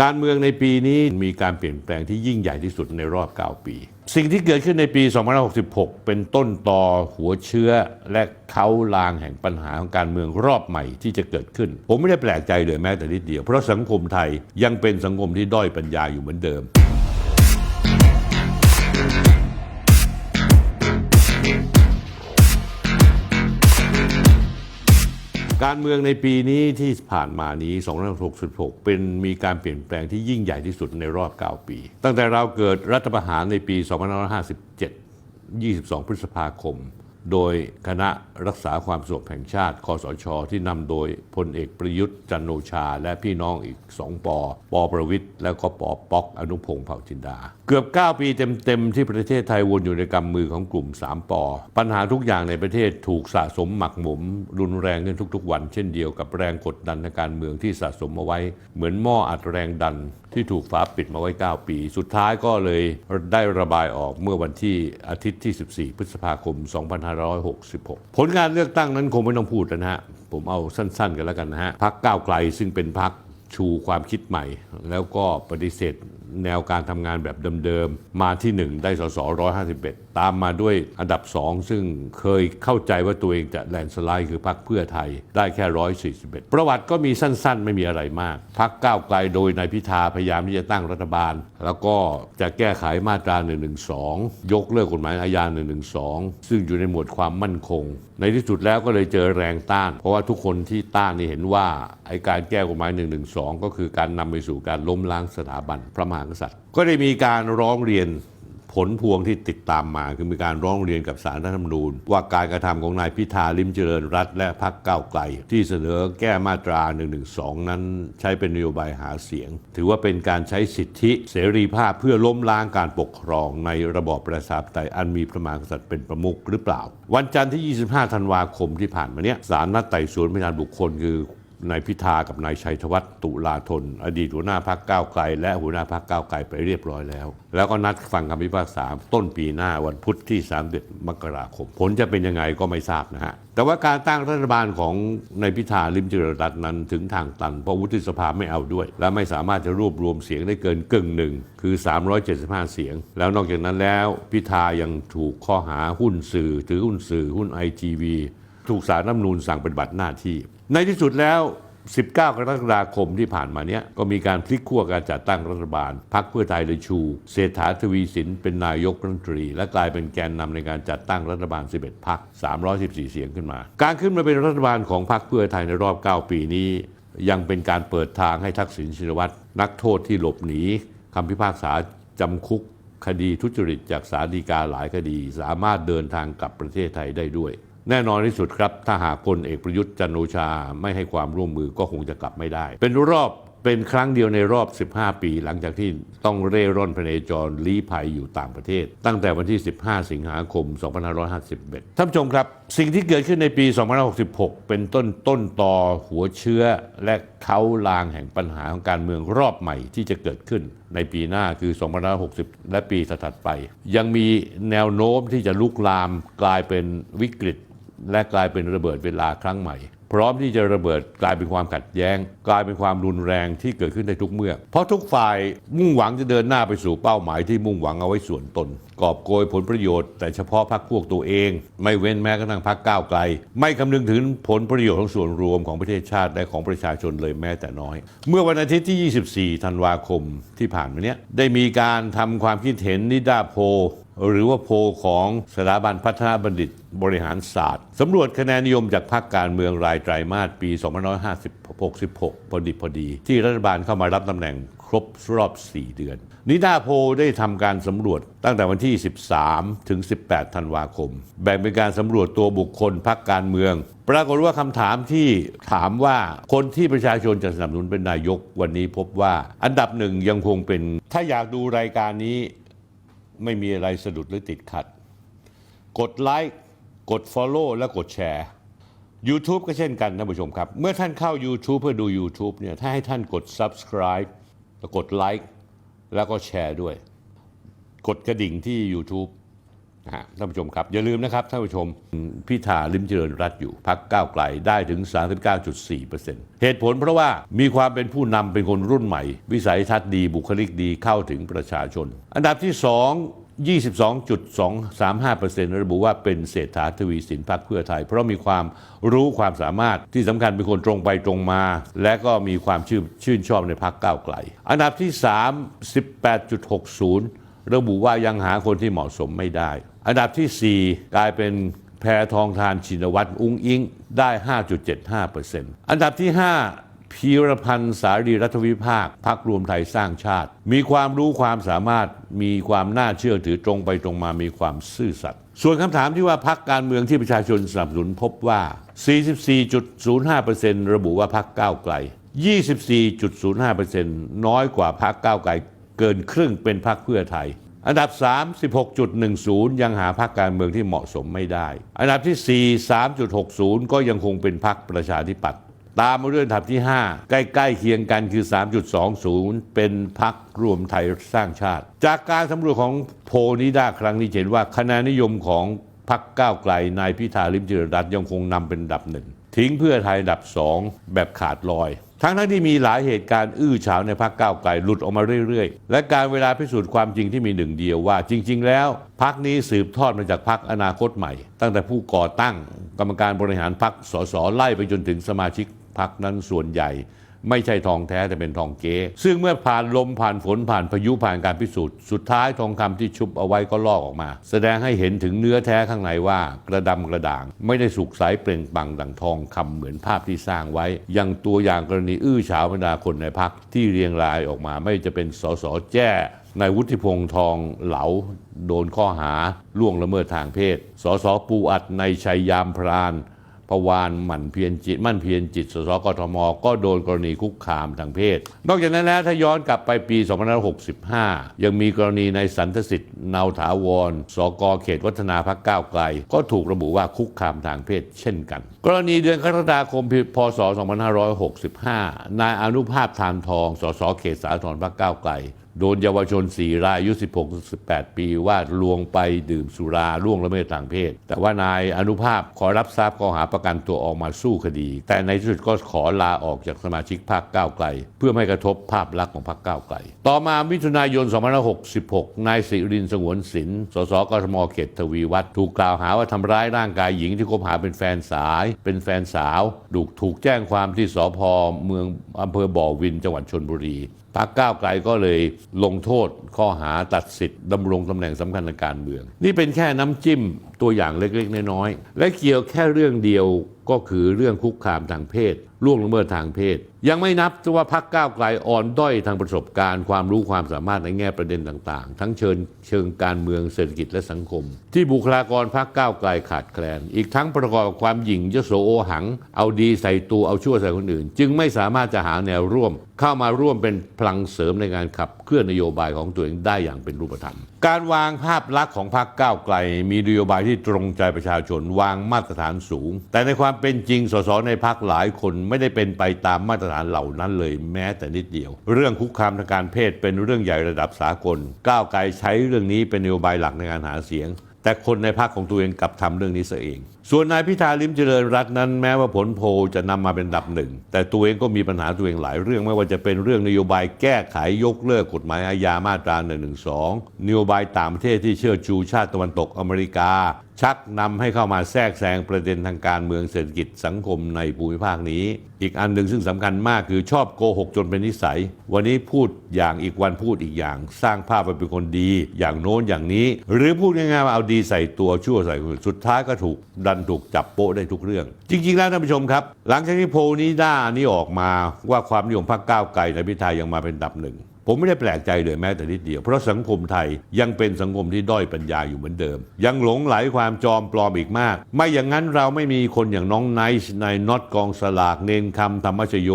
การเมืองในปีนี้มีการเปลี่ยนแปลงที่ยิ่งใหญ่ที่สุดในรอบ 9 ปี สิ่งที่เกิดขึ้นในปี 2566 เป็นต้นตอหัวเชื้อและเขาลางแห่งปัญหาของการเมืองรอบใหม่ที่จะเกิดขึ้น ผมไม่ได้แปลกใจเลยแม้แต่นิดเดียว เพราะสังคมไทยยังเป็นสังคมที่ด้อยปัญญาอยู่เหมือนเดิม การเมืองในปีนี้ที่ผ่านมานี้ 2566 เป็นมีการเปลี่ยนแปลงที่ยิ่งใหญ่ที่สุดในรอบ 9 ปี ตั้งแต่เราเกิดรัฐประหารในปี 2557 22 พฤษภาคม โดยคณะรักษาความสงบแห่งชาติคอสช ที่นำโดยพลเอกประยุทธ์จันโอชา และพี่น้องอีก2ปอปอประวิทย์ แล้วก็ปอป๊อกอนุพงษ์เผ่าจินดา เกือบ 9 ปีเต็มๆ ที่ประเทศไทยวนอยู่ในกำมือของกลุ่ม 3 ปอ ปัญหาทุกอย่างในประเทศถูกสะสมหมักหมม รุนแรงขึ้นทุกๆ วัน เช่นเดียวกับแรงกดดันในการเมืองที่สะสมเอาไว้ เหมือนหม้ออัดแรงดัน ที่ถูกฟ้าปิดมาไว้ 9 ปี สุดท้ายก็เลยได้ระบายออกเมื่อวันที่อาทิตย์ที่ 14 พฤษภาคม 2566 ผลงานเลือกตั้งนั้นคงไม่ต้องพูดนะฮะ ผมเอาสั้นๆ กันแล้วกันนะฮะพักก้าวไกลซึ่งเป็นพักชูความคิดใหม่ แล้วก็ปฏิเสธ แนวการทำงานแบบเดิมๆ มาที่ 1 ได้สส151 ตามมาด้วยอันดับ 2 ซึ่งเคยเข้าใจว่าตัวเองจะแลนด์สไลด์คือพักเพื่อไทยได้แค่ 141 ประวัติก็มีสั้นๆ ไม่มีอะไรมากพักก้าวไกลโดยนายพิธาพยายามที่จะตั้งรัฐบาล แล้วก็จะแก้ไขมาตรา 112 ยกเลิกกฎหมายอาญา 112 ซึ่งอยู่ในหมวดความมั่นคง ในที่สุดแล้วก็เลยเจอแรงต้าน เพราะว่าทุกคนที่ต้านนี่เห็นว่าไอการแก้กฎหมาย1นึก็คือการนำไปสู่การล้มล้างสถาบันพระมหากษัตริย์ ก็ได้มีการร้องเรียน ผลพวงที่ติดตามมาคือมีการร้องเรียนกับสารรัฐธรรมนูญ ว่าการกระทำของนายพิธาลิมเจริญรัตและพรรคก้าวไกล ที่เสนอแก้มาตรา 112 นั้นใช้เป็นนโยบายหาเสียง ถือว่าเป็นการใช้สิทธิเสรีภาพเพื่อล้มล้างการปกครองในระบอบประชาธิปไตยอันมีพระมหากษัตริย์เป็นประมุขหรือเปล่า วันจันทร์ที่ 25 ธันวาคมที่ผ่านมาเนี้ยศาลนัดไต่สวนพยานบุคคลคือ นายพิธากับนายชัยธวัฒน์ตุลาธน อดีตหัวหน้าพักก้าวไกล และหัวหน้าพักก้าวไกลไปเรียบร้อยแล้ว แล้วก็นัดฟังคำพิพากษาต้นปีหน้าวันพุธที่31มกราคม ผลจะเป็นยังไงก็ไม่ทราบนะฮะ แต่ว่าการตั้งรัฐบาลของนายพิธาลิมเจริญรัตน์นั้นถึงทางตันเพราะวุฒิสภาไม่เอาด้วย และไม่สามารถจะรวบรวมเสียงได้เกินกึ่งหนึ่งคือ 375 เสียง แล้วนอกจากนั้นแล้วพิธายังถูกข้อหาหุ้นสื่อถือหุ้นสื่อหุ้นไอทีวีถูกสารรัฐธรรมนูญสั่งปฏิบัติหน้าที่ในที่สุดแล้ว 19 กรกฎาคมที่ผ่านมาเนี้ยก็มีการพลิกขั้วการจัดตั้งรัฐบาล พรรคเพื่อไทยเลยชู เศรษฐาทวีสินเป็นนายกรัฐมนตรี และกลายเป็นแกนนำในการจัดตั้งรัฐบาล 11 พรรค 314 เสียงขึ้นมา การขึ้นมาเป็นรัฐบาลของพรรคเพื่อไทยในรอบ 9 ปีนี้ ยังเป็นการเปิดทางให้ทักษิณชินวัตรนักโทษที่หลบหนีคำพิพากษาจำคุกคดีทุจริตจากศาลฎีกาหลายคดี สามารถเดินทางกลับประเทศไทยได้ด้วย แน่นอนที่สุดครับ ถ้าหากพลเอกประยุทธ์จันโอชาไม่ให้ความร่วมมือก็คงจะกลับไม่ได้ เป็นรอบเป็นครั้งเดียวในรอบ 15 ปี หลังจากที่ต้องเร่ร่อนพเนจรลี้ภัยอยู่ต่างประเทศ ตั้งแต่วันที่ 15 สิงหาคม 2551 ท่านผู้ชมครับ สิ่งที่เกิดขึ้นในปี 2566 เป็นต้นต้นต่อหัวเชื้อ และเขาลางแห่งปัญหาของการเมืองรอบใหม่ที่จะเกิดขึ้นในปีหน้าคือ 2560 และปีถัดไป ยังมีแนวโน้มที่จะลุกลามกลายเป็นวิกฤต และกลายเป็นระเบิดเวลาครั้งใหม่ พร้อมที่จะระเบิดกลายเป็นความขัดแย้ง กลายเป็นความรุนแรงที่เกิดขึ้นในทุกเมื่อ เพราะทุกฝ่ายมุ่งหวังจะเดินหน้าไปสู่เป้าหมายที่มุ่งหวังเอาไว้ส่วนตน กอบโกยผลประโยชน์แต่เฉพาะพรรคพวกตัวเอง ไม่เว้นแม้กระทั่งพรรคก้าวไกล ไม่คำนึงถึงผลประโยชน์ของส่วนรวมของประเทศชาติและของประชาชนเลยแม้แต่น้อย เมื่อวันอาทิตย์ที่ 24 ธันวาคมที่ผ่านมาเนี้ยได้มีการทำความคิดเห็นนิดาโพ หรือว่าโพของสถาบันพัฒนาบัณฑิตบริหารศาสตร์สำรวจคะแนนนิยมจากพรรคการเมืองรายไตรมาสปี 2556พอดีพอดี ที่รัฐบาลเข้ามารับตำแหน่งครบรอบ 4 เดือน นิดาโพได้ทำการสำรวจตั้งแต่วันที่ 13 ถึง 18 ธันวาคม แบ่งเป็นการสำรวจตัวบุคคลพรรคการเมือง ปรากฏว่าคำถามที่ถามว่าคนที่ประชาชนจะสนับสนุนเป็นนายกวันนี้พบว่าอันดับหนึ่งยังคงเป็น ถ้าอยากดูรายการนี้ ไม่มีอะไรสะดุดหรือติดขัด กดไลค์กด Follow และกดแชร์ YouTube ก็เช่นกันท่านผู้ชมครับ เมื่อท่านเข้า YouTube เพื่อดู YouTube เนี่ยถ้าให้ท่านกด Subscribe แล้วกดไลค์แล้วก็แชร์ด้วย กดกระดิ่งที่ YouTube ท่านผู้ชมครับ อย่าลืมนะครับท่านผู้ชมพิธาลิมเจริญรัตอยู่พักก้าวไกลได้ถึง 39.4%เหตุผลเพราะว่ามีความเป็นผู้นำเป็นคนรุ่นใหม่ วิสัยทัศน์ดีบุคลิกดีเข้าถึงประชาชน อันดับที่ 2 22.235%ระบุว่าเป็นเศรษฐาทวีสินพักเพื่อไทย เพราะมีความรู้ความสามารถที่สำคัญเป็นคนตรงไปตรงมา และก็มีความชื่นชื่นชอบในพักก้าวไกล อันดับที่ 3 18.60 ระบุว่ายังหาคนที่เหมาะสมไม่ได้ อันดับที่ 4 กลายเป็นแพทองทานชินวัตรอุ้งอิงได้ 5.75%อันดับที่ 5พีรพันธ์สารีรัฐวิภาคพักรวมไทยสร้างชาติ มีความรู้ความสามารถมีความน่าเชื่อถือตรงไปตรงมามีความซื่อสัตย์ส่วนคำถามที่ว่าพักการเมืองที่ประชาชนสนับสนุนพบว่า 44.05%ระบุว่าพักก้าวไกล 24.05%น้อยกว่าพักก้าวไกล เกินครึ่งเป็นพักเพื่อไทย อันดับ 3 16.10 ยังหาพรรคการเมืองที่เหมาะสมไม่ได้ อันดับที่ 4 3.60 ก็ยังคงเป็นพรรคประชาธิปัตย์ตามมาด้วยอันดับที่ 5 ใกล้ๆเคียงกันคือ 3.20 เป็นพรรครวมไทยสร้างชาติ จากการสำรวจของโพนิด้าครั้งนี้เห็นว่าคะแนนนิยมของพรรคก้าวไกลนายพิธาลิมเจริญรัตน์ยังคงนำเป็นอันดับหนึ่ง ทิ้งเพื่อไทยอันดับ2แบบขาดลอย ทั้งทั้งที่มีหลายเหตุการณ์อื้อฉาวในพรรคก้าวไกลหลุดออกมาเรื่อยๆ และการเวลาพิสูจน์ความจริงที่มีหนึ่งเดียวว่า จริง ๆ แล้วพรรคนี้สืบทอดมาจากพรรคอนาคตใหม่ ตั้งแต่ผู้ก่อตั้ง กรรมการบริหารพรรคสสไล่ไปจนถึงสมาชิกพรรคนั้นส่วนใหญ่ ไม่ใช่ทองแท้แต่เป็นทองเก๊ซึ่งเมื่อผ่านลมผ่านฝนผ่านพายุผ่านการพิสูจน์สุดท้ายทองคำที่ชุบเอาไว้ก็ลอกออกมา แสดงให้เห็นถึงเนื้อแท้ข้างในว่ากระดำกระด่าง ไม่ได้สุกใสเปล่งปังดังทองคำเหมือนภาพที่สร้างไว้ อยังตัวอย่างกรณีอื้อฉาวบรรดาคนในพักที่เรียงรายออกมาไม่จะเป็นสสแจ้นายวุฒิพงษ์ทองเหลาโดนข้อหาล่วงละเมิดทางเพศ สสปูอัดในชัยยามพราน ประวานหมั่นเพียรจิต มั่นเพียรจิต สสกทม ก็โดนกรณีคุกคามทางเพศ นอกจากนั้นแล้วถ้าย้อนกลับไปปี2565 ยังมีกรณีในสันทสิทธิ์นาถาวร สกเขตวัฒนาพักก้าวไกล ก็ถูกระบุว่าคุกคามทางเพศเช่นกัน กรณีเดือนกรกฎาคมพศ 2565 นายอนุภาพทานทอง สสเขตสาธรพักก้าวไกลโดนเยาวชน 4 รายอายุ 16-18 ปีว่าลวงไปดื่มสุราล่วงละเมิดทางเพศ แต่ว่านายอนุภาพขอรับทราบข้อหาประกันตัวออกมาสู้คดี แต่ในที่สุดก็ขอลาออกจากสมาชิกพรรคก้าวไกล เพื่อไม่กระทบภาพลักษณ์ของพรรคก้าวไกล ต่อมามิถุนายน 2566 นายสิรินทร์สงวนศิลป์สสกทมเขตทวีวัฒน์ถูกกล่าวหาว่าทำร้ายร่างกายหญิงที่คบหาเป็นแฟนสาย เป็นแฟนสาวถูกถูกแจ้งความที่สพเมืองอำเภอบ่อวินจังหวัดชนบุรี พรรคก้าวไกลก็เลยลงโทษข้อหาตัดสิทธิ์ดำรงตำแหน่งสำคัญทางการเมือง นี่เป็นแค่น้ำจิ้มตัวอย่างเล็กๆ น้อยๆ และเกี่ยวแค่เรื่องเดียวก็คือเรื่องคุกคามทางเพศล่วงละเมิดทางเพศ ยังไม่นับว่าพรรคก้าวไกลอ่อนด้อยทางประสบการณ์ ความรู้ความสามารถในแง่ประเด็นต่างๆ ทั้งเชิญเชิงการเมืองเศรษฐกิจและสังคม ที่บุคลากรพรรคก้าวไกลขาดแคลน อีกทั้งประกอบกับความหยิ่งยโสโอหัง เอาดีใส่ตัวเอาชั่วใส่คนอื่น จึงไม่สามารถจะหาแนวร่วม เข้ามาร่วมเป็นพลังเสริมในการขับเคลื่อนนโยบายของตัวเองได้อย่างเป็นรูปธรรม การวางภาพลักษณ์ของพรรคก้าวไกล มีนโยบายที่ตรงใจประชาชนวางมาตรฐานสูง แต่ในความเป็นจริงสสในพรรคหลายคนไม่ได้เป็นไปตามมาตรฐานเหล่านั้นเลยแม้แต่นิดเดียว เรื่องคุกคามทางการเพศเป็นเรื่องใหญ่ระดับสากล ก้าวไกลใช้เรื่องนี้เป็นนโยบายหลักในการหาเสียง แต่คนในพรรคของตัวเองกลับทำเรื่องนี้เสียเอง ส่วนนายพิธาลิมเจริญรัตน์นั้นแม้ว่าผลโพลจะนำมาเป็นอันดับหนึ่ง แต่ตัวเองก็มีปัญหาตัวเองหลายเรื่องไม่ว่าจะเป็นเรื่องนโยบายแก้ไขยกเลิกกฎหมายอาญามาตรา1นึนโยบายต่างประเทศที่เชื่อชูชาติตะวันตกอเมริกา ชักนำให้เข้ามาแทรกแซงประเด็นทางการเมืองเศรษฐกิจสังคมในภูมิภาคนี้ อีกอันหนึ่งซึ่งสำคัญมากคือชอบโกหกจนเป็นนิสัย วันนี้พูดอย่างอีกวันพูดอีกอย่าง สร้างภาพไปเป็นคนดี อย่างโน้นอย่างนี้ หรือพูดง่ายๆว่าเอาดีใส่ตัวชั่วใส่คนสุดท้ายก็ถูกดันถูกจับโป๊ะได้ทุกเรื่อง จริง ๆ แล้วท่านผู้ชมครับ หลังจากที่โพลนี้ด้านี้ออกมาว่าความนิยมพรรคก้าวไกลในพิธายังมาเป็นดับหนึ่ง ผมไม่ได้แปลกใจเลยแม้แต่นิดเดียว เพราะสังคมไทยยังเป็นสังคมที่ด้อยปัญญาอยู่เหมือนเดิม ยังหลงไหลความจอมปลอมอีกมาก ไม่อย่างนั้นเราไม่มีคนอย่างน้องไนท์นายน็อตกองสลากเนนคำธรรมชโย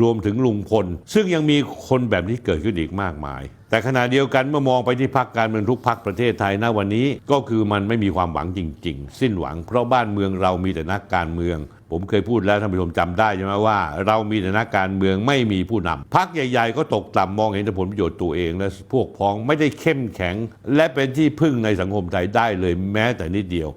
รวมถึงลุงพล ซึ่งยังมีคนแบบนี้เกิดขึ้นอีกมากมาย แต่ขณะเดียวกันเมื่อมองไปที่พักการเมืองทุกพักประเทศไทยณวันนี้ ก็คือมันไม่มีความหวังจริง ๆ สิ้นหวังเพราะบ้านเมืองเรามีแต่นักการเมือง ผมเคยพูดแล้วท่านผู้ชมจำได้ใช่ไหมว่า เรามีฐานะการเมืองไม่มีผู้นำพักใหญ่ ๆ ก็ตกต่ำมองเห็นแต่ผลประโยชน์ตัวเอง และพวกพ้องไม่ได้เข้มแข็ง และเป็นที่พึ่งในสังคมไทยได้เลยแม้แต่นิดเดียว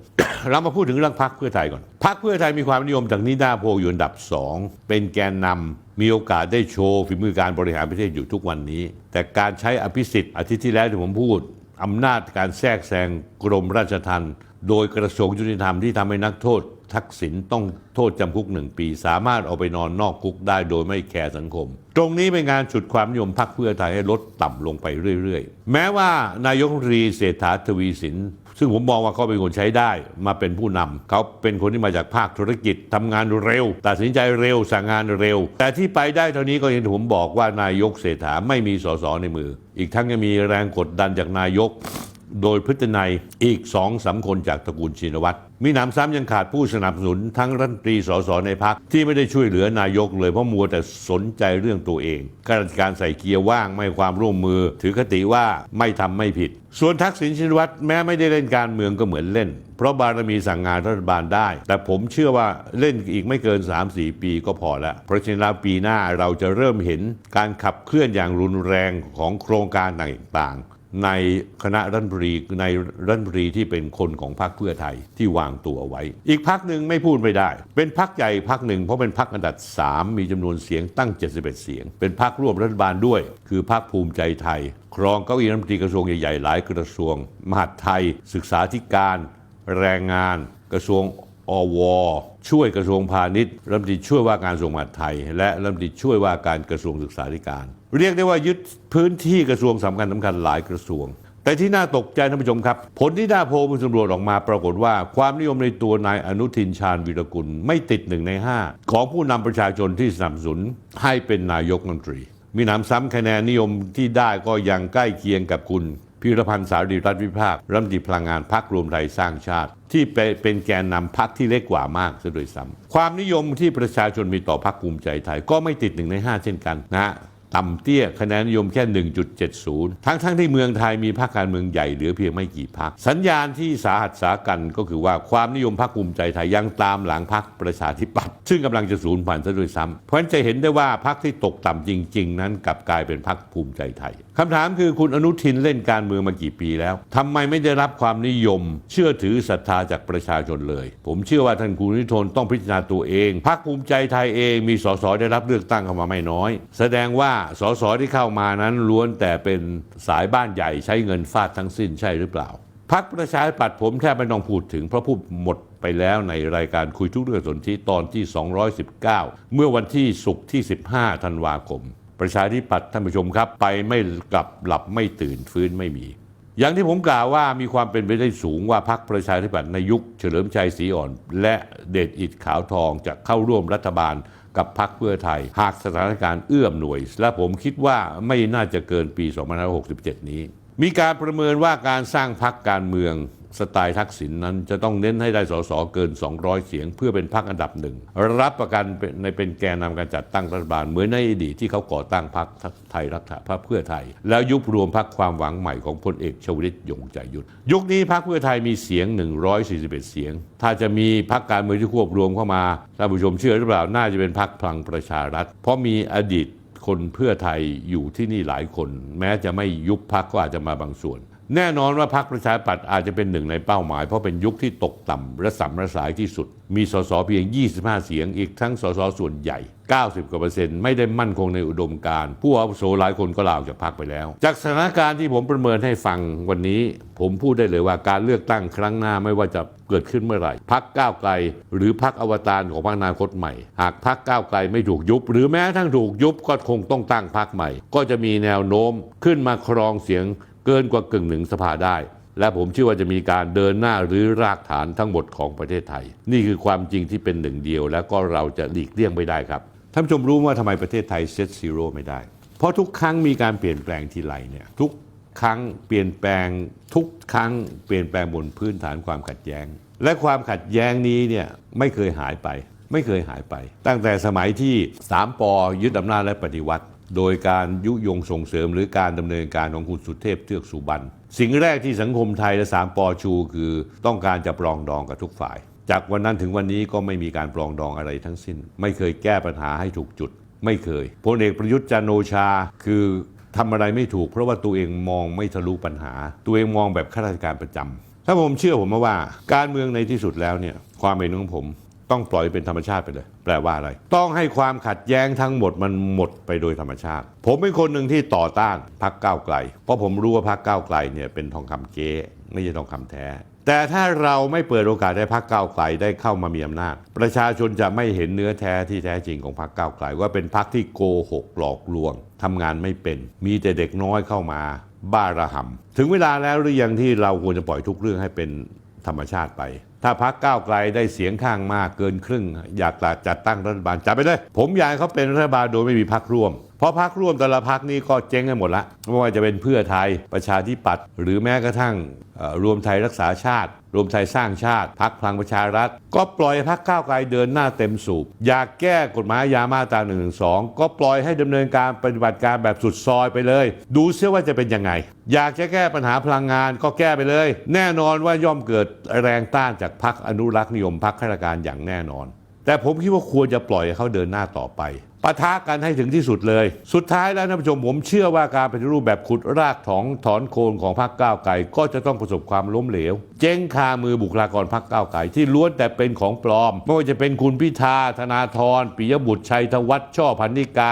เรามาพูดถึงเรื่องพักเพื่อไทยก่อนพักเพื่อไทยมีความนิยมจากนิดาโพลอยู่อันดับสองเป็นแกนนำมีโอกาสได้โชว์ฝีมือการบริหารประเทศอยู่ทุกวันนี้ แต่การใช้อภิสิทธิ์อาทิตย์ที่แล้วที่ผมพูดอำนาจการแทรกแซงกรมราชทัณฑ์โดยกระทรวงยุติธรรมที่ทำให้นักโทษทักษิณต้องโทษจำคุกหนึ่งปี สามารถเอาไปนอนนอกคุกได้โดยไม่แคร์สังคม ตรงนี้เป็นการฉุดความนิยมพรรคเพื่อไทยให้ลดต่ำลงไปเรื่อยๆ แม้ว่านายกรัฐมนตรีเศรษฐาทวีสิน ซึ่งผมมองว่าเขาเป็นคนใช้ได้มาเป็นผู้นำเขาเป็นคนที่มาจากภาคธุรกิจทำงานเร็ว ตัดสินใจเร็วสั่งงานเร็ว แต่ที่ไปได้เท่านี้ก็อย่างที่ผมบอกว่านายกเศรษฐาไม่มีสสในมือ อีกทั้งยังมีแรงกดดันจากนายก โดยพฤตินัยอีกสองสามคนจากตระกูลชินวัตรมีหนำซ้ำยังขาดผู้สนับสนุนทั้งรัฐมนตรีสสในพักที่ไม่ได้ช่วยเหลือนายกเลยเพราะมัวแต่สนใจเรื่องตัวเองข้าราชการใส่เกียร์ว่างไม่ความร่วมมือ ถือคติว่าไม่ทำไม่ผิด ส่วนทักษิณชินวัตรแม้ไม่ได้เล่นการเมืองก็เหมือนเล่น เพราะบารมีสั่งงานรัฐบาลได้ แต่ผมเชื่อว่าเล่นอีกไม่เกิน 3-4 ปีก็พอล้วเพราะฉะนั้นแล้วปีหน้าเราจะเริ่มเห็นการขับเคลื่อนอย่างรุนแรงของโครงการต่างๆ ในคณะรัฐมนตรีในรัฐมนตรีที่เป็นคนของพรรคเพื่อไทยที่วางตัวไว้ อีกพรรคหนึ่งไม่พูดไม่ได้ เป็นพรรคใหญ่พรรคหนึ่งเพราะเป็นพรรคอันดับ 3 มีจำนวนเสียงตั้ง 71 เสียง เป็นพรรคร่วมรัฐบาลด้วย คือพรรคภูมิใจไทย ครองเก้าอี้รัฐมนตรีกระทรวงใหญ่ๆหลายกระทรวง มหาดไทย ศึกษาธิการ แรงงาน กระทรวง อว ช่วยกระทรวงพาณิชย์รัฐมนตรีช่วยว่าการกระทรวงมหาดไทย และรัฐมนตรีช่วยว่าการกระทรวงศึกษาธิการ เรียกได้ว่ายึดพื้นที่กระทรวงสำคัญสำคัญหลายกระทรวง แต่ที่น่าตกใจท่านผู้ชมครับ ผลที่หน้าโพลมันสำรวจออกมาปรากฏว่า ความนิยมในตัวนายอนุทินชาญวีรกุลไม่ติดหนึ่งในห้าของผู้นำประชาชนที่สนับสนุนให้เป็นนายกรัฐมนตรี มีหนำซ้ำคะแนนนิยมที่ได้ก็ยังใกล้เคียงกับคุณ พิรพันธ์สาวดีรัฐวิภาครัฐมนตรีพลังงานพรรครวมไทยสร้างชาติ ที่เป็นแกนนำพรรคที่เล็กกว่ามากซะด้วยซ้ำความนิยมที่ประชาชนมีต่อพรรคภูมิใจไทย ก็ไม่ติดหนึ่งในห้าเช่นกันนะฮะ ต่ำเตี้ยคะแนนนิยมแค่ 1.70 ทั้งทั้งที่เมืองไทยมีพรรคการเมืองใหญ่เหลือเพียงไม่กี่พรรคสัญญาณที่สาหัสสากันก็คือว่าความนิยมพรรคภูมิใจไทยยังตามหลังพรรคประชาธิปัตย์ซึ่งกำลังจะสูญพันธุ์ซะด้วยซ้ำเพราะฉะนั้นจะเห็นได้ว่าพรรคที่ตกต่ำจริง ๆ นั้นกลับกลายเป็นพรรคภูมิใจไทยคำถามคือคุณอนุทินเล่นการเมืองมากี่ปีแล้วทำไมไม่ได้รับความนิยม เชื่อถือศรัทธาจากประชาชนเลย ผมเชื่อว่าท่านคุณอนุทินต้องพิจารณาตัวเองพรรคภูมิใจไทยเองมีสสได้รับเลือกตั้งเข้ามาไม่น้อย แสดงว่าสสที่เข้ามานั้นล้วนแต่เป็นสายบ้านใหญ่ใช้เงินฟาดทั้งสิ้นใช่หรือเปล่าพักประชาธิปัตย์ผมแทบไม่ต้องพูดถึงเพราะพูดหมดไปแล้วในรายการคุยทุกเรื่องสนที่ตอนที่ 219 เมื่อวันที่ศุกร์ที่ 15 ธันวาคม ประชาธิปัตย์ท่านผู้ชมครับ ไปไม่กลับหลับไม่ตื่นฟื้นไม่มี อย่างที่ผมกล่าวว่ามีความเป็นไปได้สูงว่าพรรคประชาธิปัตย์ในยุคเฉลิมชัยศรีอ่อน และเดชอิดขาวทองจะเข้าร่วมรัฐบาล กับพรรคเพื่อไทย หากสถานการณ์เอื้อมหน่วย และผมคิดว่าไม่น่าจะเกินปี 2567 นี้ มีการประเมินว่าการสร้างพรรคการเมือง สไตล์ทักษิณนนั้นจะต้องเน้นให้ได้สสเกิน 200 เสียง เพื่อเป็นพรรคอันดับหนึ่ง รับประกันในเป็นแกนนำการจัดตั้งรัฐบาล เหมือนในอดีตที่เขาก่อตั้งพรรคไทยรักษาพรรคเพื่อไทย แล้วยุบรวมพรรคความหวังใหม่ของพลเอกชวลิตยงใจยุทธยุคนี้พรรคเพื่อไทยมีเสียง 141 เสียง ถ้าจะมีพรรคการเมืองที่ควบรวมเข้ามาท่านผู้ชมเชื่อหรือเปล่าน่าจะเป็นพรรคพลังประชารัฐ เพราะมีอดีตคนเพื่อไทยอยู่ที่นี่หลายคน แม้จะไม่ยุบพักก็อาจจะมาบางส่วน แน่นอนว่าพรรคประชาธิปัตย์อาจจะเป็นหนึ่งในเป้าหมาย เพราะเป็นยุคที่ตกต่ำและสัมระสายที่สุด มีสสเพียง 25 เสียง อีกทั้งสสส่วนใหญ่ 90กว่าเปอร์เซ็นต์ไม่ได้มั่นคงในอุดมการผู้อาวุโสหลายคนก็ลาออกจากพรรคไปแล้ว จากสถานการณ์ที่ผมประเมินให้ฟังวันนี้ ผมพูดได้เลยว่าการเลือกตั้งครั้งหน้าไม่ว่าจะเกิดขึ้นเมื่อไหร่พักก้าวไกล หรือพักอวตารของพรรคอนาคตใหม่ หากพักก้าวไกลไม่ถูกยุบ หรือแม้ทั้งถูกยุบก็คงต้องตั้งพักใหม่ ก็จะมีแนวโน้มขึ้นมาครองเสียง เกินกว่ากึ่งหนึ่งสภาได้ และผมเชื่อว่าจะมีการเดินหน้าหรือรากฐานทั้งหมดของประเทศไทย นี่คือความจริงที่เป็นหนึ่งเดียว แล้วก็เราจะหลีกเลี่ยงไม่ได้ครับท่านผู้ชมรู้ว่าทำไมประเทศไทยเซตซีโร่ไม่ได้ เพราะทุกครั้งมีการเปลี่ยนแปลงทีไรเนี่ยทุกครั้งเปลี่ยนแปลงทุกครั้งเปลี่ยนแปลงบนพื้นฐานความขัดแย้ง และความขัดแย้งนี้เนี่ยไม่เคยหายไป ไม่เคยหายไป ตั้งแต่สมัยที่สามปอยึดอำนาจและปฏิวัติ โดยการยุยงส่งเสริมหรือการดำเนินการของคุณสุเทพเทือกสุบรรณสิ่งแรกที่สังคมไทยและสามปอชู คือต้องการจะปรองดองกับทุกฝ่าย จากวันนั้นถึงวันนี้ก็ไม่มีการปรองดองอะไรทั้งสิ้น ไม่เคยแก้ปัญหาให้ถูกจุด ไม่เคยพลเอกประยุทธ์จันโอชาคือทำอะไรไม่ถูก เพราะว่าตัวเองมองไม่ทะลุปัญหา ตัวเองมองแบบข้าราชการประจำถ้าผมเชื่อผมว่า การเมืองในที่สุดแล้วเนี่ยความเห็นของผม ต้องปล่อยเป็นธรรมชาติไปเลย แปลว่าอะไร ต้องให้ความขัดแย้งทั้งหมดมันหมดไปโดยธรรมชาติ ผมเป็นคนหนึ่งที่ต่อต้านพรรคก้าวไกล เพราะผมรู้ว่าพรรคก้าวไกลเนี่ยเป็นทองคำเก๊ไม่ใช่ทองคำแท้แต่ถ้าเราไม่เปิดโอกาสให้พรรคก้าวไกลได้เข้ามามีอำนาจ ประชาชนจะไม่เห็นเนื้อแท้ที่แท้จริงของพรรคก้าวไกล ว่าเป็นพรรคที่โกหกหลอกลวงทำงานไม่เป็น มีแต่เด็กน้อยเข้ามา บ้าระห่ำถึงเวลาแล้วหรือยังที่เราควรจะปล่อยทุกเรื่องให้เป็นธรรมชาติไป ถ้าพักก้าวไกลได้เสียงข้างมากเกินครึ่ง อยากจัดตั้งรัฐบาลจัดไปเลย ผมอยากเขาเป็นรัฐบาลโดยไม่มีพักร่วม ราะพักร่วมแต่ละพักนี้ก็เจ๊งกันหมดละไม่ว่าจะเป็นเพื่อไทยประชาธิปัตย์หรือแม้กระทั่งรวมไทยรักษาชาติ รวมไทยสร้างชาติ พักพลังประชารัฐ ก็ปล่อยพักก้าวไกลเดินหน้าเต็มสูบ อยากแก้กฎหมายยามาตรา1นึก็ปล่อยให้ดำเนินการปฏิบัติการแบบสุดซอยไปเลย ดูเสียว่าจะเป็นยังไง อยากจะแก้ปัญหาพลังงานก็แก้ไปเลย แน่นอนว่าย่อมเกิดแรงต้านจากพรรคอนุรักษ์นิยมพรรคข้าราชการอย่างแน่นอน แต่ผมคิดว่าควรจะปล่อยให้เขาเดินหน้าต่อไป ปะทะกันให้ถึงที่สุดเลย สุดท้ายแล้วท่านผู้ชมผมเชื่อว่าการปฏิรูปแบบขุดรากถองถอนโคนของพรรคก้าวไกลก็จะต้องประสบความล้มเหลว เจ๊งคามือบุคลากรพรรคก้าวไกลที่ล้วนแต่เป็นของปลอม ไม่ว่าจะเป็นคุณพิธาธนาธรปิยบุตรชัยธวัฒน์ช่อพันนิกา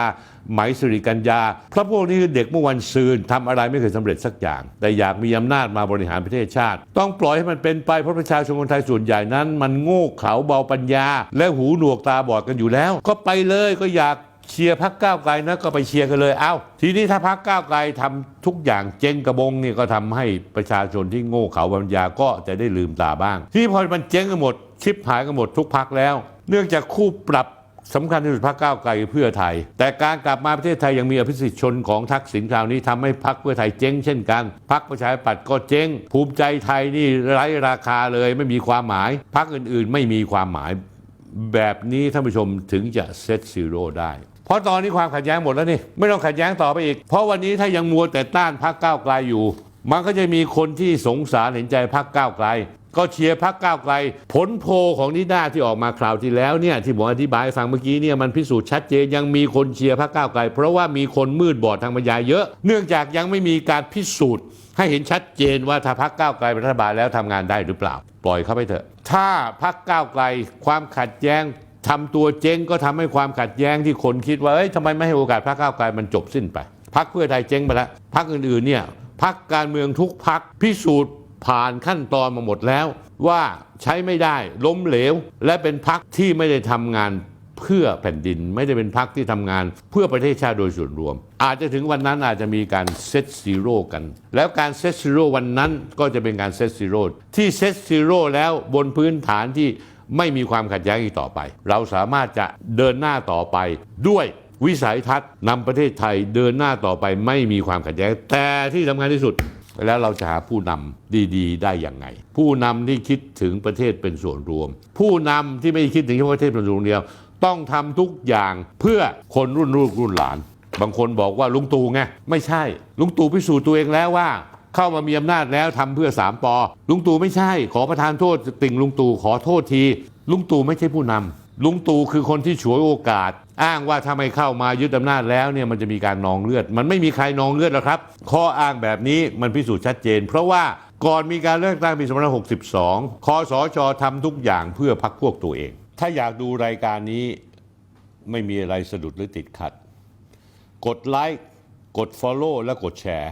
ไหมสิริกัญญาเพราะพวกนี้คือเด็กเมื่อวันซืนทำอะไรไม่เคยสำเร็จสักอย่าง แต่อยากมีอำนาจมาบริหารประเทศชาติ ต้องปล่อยให้มันเป็นไปเพราะประชาชนคนไทยส่วนใหญ่นั้น มันโง่เขลาเบาปัญญา และหูหนวกตาบอดกันอยู่แล้ว ก็ไปเลยก็อยาก เชียร์พักก้าวไกลนะก็ไปเชียร์กันเลย เอ้า ทีนี้ถ้าพักก้าวไกลทำทุกอย่างเจ๊งกระบงนี่ก็ทำให้ประชาชนที่โง่เขลาปัญญาก็จะได้ลืมตาบ้าง ที่พอมันเจ๊งกันหมด ชิปหายกันหมดทุกพักแล้ว เนื่องจากคู่ปรับสำคัญที่สุดพักก้าวไกลเพื่อไทย แต่การกลับมาประเทศไทยยังมีอภิสิทธิชนของทักษิณคราวนี้ทำให้พักเพื่อไทยเจ๊งเช่นกันพักประชาธิปัตย์ก็เจ๊ง ภูมิใจไทยนี่ไร้ราคาเลยไม่มีความหมายพักอื่นๆ ไม่มีความหมายแบบนี้ท่านผู้ชมถึงจะเซตซีโร่ได้ ราะตอนนี้ความขัดแย้งหมดแล้วนี่ไม่ต้องขัดแย้งต่อไปอีก เพราะวันนี้ถ้ายังมัวแต่ต้านพักก้าวไกลอยู่ มันก็จะมีคนที่สงสารเห็นใจพักก้าวไกล ก็เชียร์พักก้าวไกล ผลโพลของนิด้าที่ออกมาคราวที่แล้วเนี่ยที่ผมอธิบายฟังเมื่อกี้เนี่ยมันพิสูจน์ชัดเจนยังมีคนเชียร์พักก้าวไกล เพราะว่ามีคนมืดบอดทางปัญญาเยอะ เนื่องจากยังไม่มีการพิสูจน์ ให้เห็นชัดเจนว่าถ้าพักก้าวไกลเป็นรัฐบาลแล้วทำงานได้หรือเปล่า ปล่อยเข้าไปเถอะ ถ้าพักก้าวไกลความขัดแย้ง ทำตัวเจ๊งก็ทำให้ความขัดแย้งที่คนคิดว่าเอ้ยทำไมไม่ให้โอกาสพักก้าวไกลมันจบสิ้นไปพักเพื่อไทยเจ๊งไปแล้วพักอื่นๆเนี่ยพักการเมืองทุกพักพิสูจน์ผ่านขั้นตอนมาหมดแล้ว ว่าใช้ไม่ได้ล้มเหลว และเป็นพักที่ไม่ได้ทำงานเพื่อแผ่นดิน ไม่ได้เป็นพรรคที่ทำงาน เพื่อประเทศชาติโดยส่วนรวม อาจจะถึงวันนั้นอาจจะมีการเซตซีโร่กัน แล้วการเซตซีโร่วันนั้นก็จะเป็นการเซตซีโร่ที่เซตซีโร่แล้วบนพื้นฐานที่ ไม่มีความขัดแย้งอีกต่อไป เราสามารถจะเดินหน้าต่อไปด้วยวิสัยทัศน์นำประเทศไทยเดินหน้าต่อไปไม่มีความขัดแย้ง แต่ที่สำคัญที่สุด แล้วเราจะหาผู้นำดีๆ ได้อย่างไง ผู้นำที่คิดถึงประเทศเป็นส่วนรวม ผู้นำที่ไม่คิดถึงแค่ประเทศเป็นส่วนรวมเดียว ต้องทำทุกอย่างเพื่อคนรุ่นลูกรุ่นหลาน บางคนบอกว่าลุงตู่ไงไม่ใช่ลุงตู่พิสูจน์ตัวเองแล้วว่า เข้ามามีอำนาจแล้วทำเพื่อสามปอลุงตู่ไม่ใช่ ขอประทานโทษติ่งลุงตู่ขอโทษที ลุงตู่ไม่ใช่ผู้นำลุงตู่คือคนที่ฉวยโอกาส อ้างว่าถ้าไม่เข้ามายึดอำนาจแล้วเนี่ยมันจะมีการนองเลือด มันไม่มีใครนองเลือดหรอกครับ ข้ออ้างแบบนี้มันพิสูจน์ชัดเจน เพราะว่าก่อนมีการเลือกตั้งปี2562 คอสชทำทุกอย่างเพื่อพักพวกตัวเอง ถ้าอยากดูรายการนี้ไม่มีอะไรสะดุดหรือติดขัด กดไลค์ กด Follow และกดแชร์